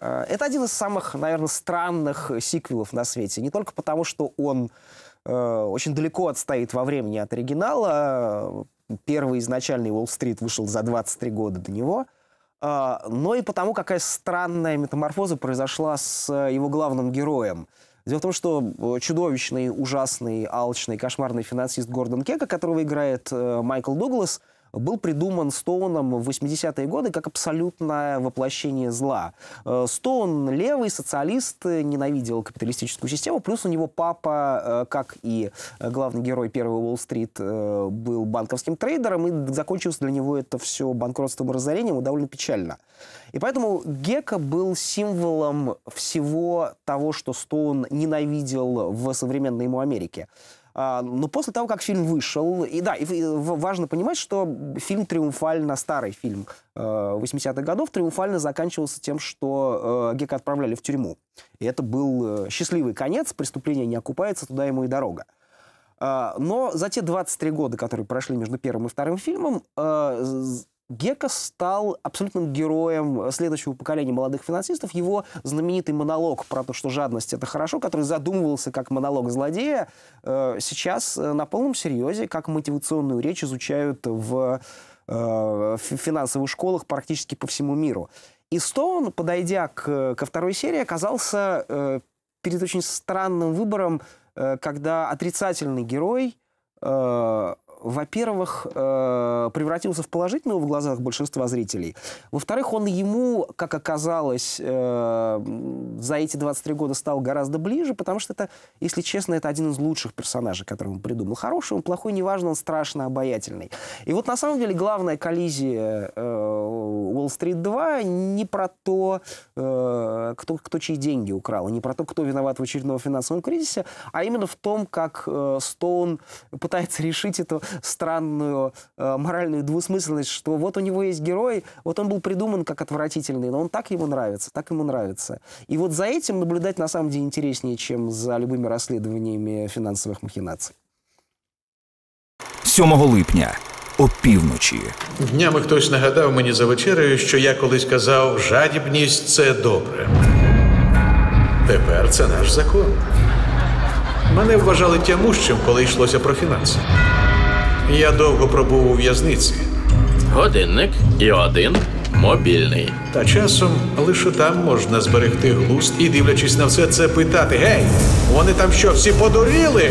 Э, это один из самых, наверное, странных сиквелов на свете. Не только потому, что он э, очень далеко отстоит во времени от оригинала. Первый изначальный Уолл-стрит вышел за 23 года до него. Э, но и потому, какая странная метаморфоза произошла с его главным героем. Дело в том, что э, чудовищный, ужасный, алчный, кошмарный финансист Гордон Кека, которого играет э, Майкл Дуглас, был придуман Стоуном в 80-е годы как абсолютное воплощение зла. Э, Стоун левый, социалист, ненавидел капиталистическую систему, плюс у него папа, э, как и главный герой первого Уолл-стрит, э, был банковским трейдером, и закончилось для него это все банкротством и разорением, и довольно печально. И поэтому Гека был символом всего того, что Стоун ненавидел в современной ему Америке. А, но после того, как фильм вышел, и да, и важно понимать, что фильм триумфально, старый фильм 80-х э, годов, триумфально заканчивался тем, что э, Гека отправляли в тюрьму. И это был э, счастливый конец, преступление не окупается, туда ему и дорога. А, но за те 23 года, которые прошли между первым и вторым фильмом, Гека стал абсолютным героем следующего поколения молодых финансистов. Его знаменитый монолог про то, что жадность – это хорошо, который задумывался как монолог злодея, э, сейчас э, на полном серьезе, как мотивационную речь изучают в э, финансовых школах практически по всему миру. И Стоун, подойдя к, ко второй серии, оказался перед очень странным выбором, когда отрицательный герой во-первых, э, превратился в положительного в глазах большинства зрителей. Во-вторых, он ему, как оказалось, э, за эти 23 года стал гораздо ближе, потому что это, если честно, это один из лучших персонажей, который он придумал. Хороший, он плохой, неважно, он страшно обаятельный. И вот на самом деле главная коллизия э, Уолл-стрит 2 не про то, кто, кто чьи деньги украл, не про то, кто виноват в очередном финансовом кризисе, а именно в том, как Стоун пытается решить эту странную э, моральную двусмысленность, что вот у него есть герой, вот он был придуман как отвратительный, но он так ему нравится, так ему нравится. И вот за этим наблюдать на самом деле интереснее, чем за любыми розслідуваннями фінансових махінацій. 7 липня о півночі. Днями хтось нагадав мені за вечерею, що я колись казав, жадібність це добре. Тепер це наш закон. Мене вважали тямущим, коли йшлося про фінанси. Я довго пробув у в'язниці. Годинник і один мобільний. Та часом лише там можна зберегти глузд і, дивлячись на все це, питати: Гей, вони там що, всі подуріли?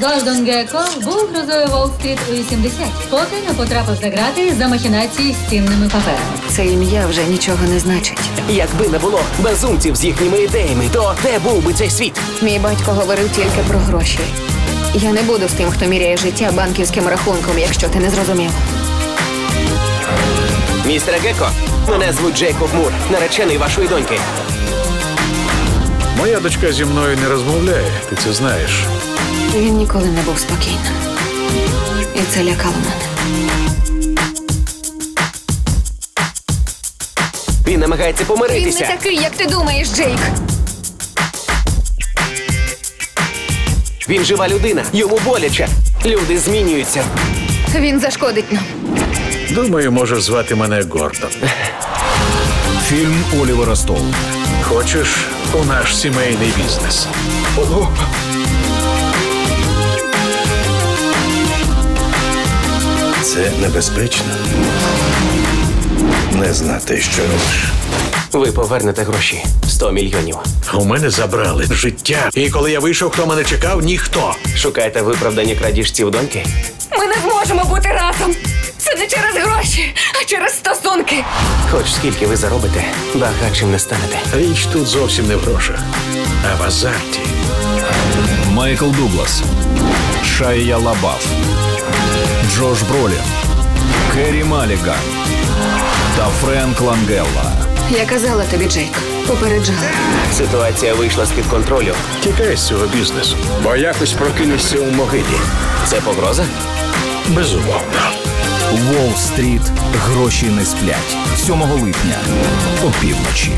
Гордон Геко був грозою Уолл-стріт у 80, поки не потрапив за грати за махінації з цінними паперами. Це ім'я вже нічого не значить. Якби не було безумців з їхніми ідеями, то де був би цей світ? Мій батько говорив тільки про гроші. Я не буду з тим, хто міряє життя банківським рахунком, якщо ти не зрозумів. Містер Геко, мене звуть Джейкоб Мур, наречений вашої доньки. Моя дочка зі мною не розмовляє, ти це знаєш. Він ніколи не був спокійним. І це лякало мене. Він намагається помиритися. Він не такий, як ти думаєш, Джейк. Він жива людина, йому боляче. Люди змінюються. Він зашкодить нам. Думаю, можеш звати мене Гордон. Фільм Олівера Стоуна. Хочеш у наш сімейний бізнес? Це небезпечно. Не знати, що робиш. Ви повернете гроші 100 мільйонів. У мене забрали життя. І коли я вийшов, хто мене чекав, ніхто. Шукаєте виправдані крадіжців доньки? Ми не зможемо бути разом. Це не через гроші, а через стосунки. Хоч скільки ви заробите, багатшим не станете. Річ тут зовсім не в грошах, а в азарті. Майкл Дуглас, Шайя Лабаф, Джош Бролін, Керрі Маліган та Френк Лангелла. Я казала тобі, Джейк, попереджала. Ситуація вийшла з-під контролю. Тікай з цього бізнесу. Бо якось прокинешся у могилі. Це погроза? Безумовно. Уолл-стріт. Гроші не сплять. 7 липня о півночі.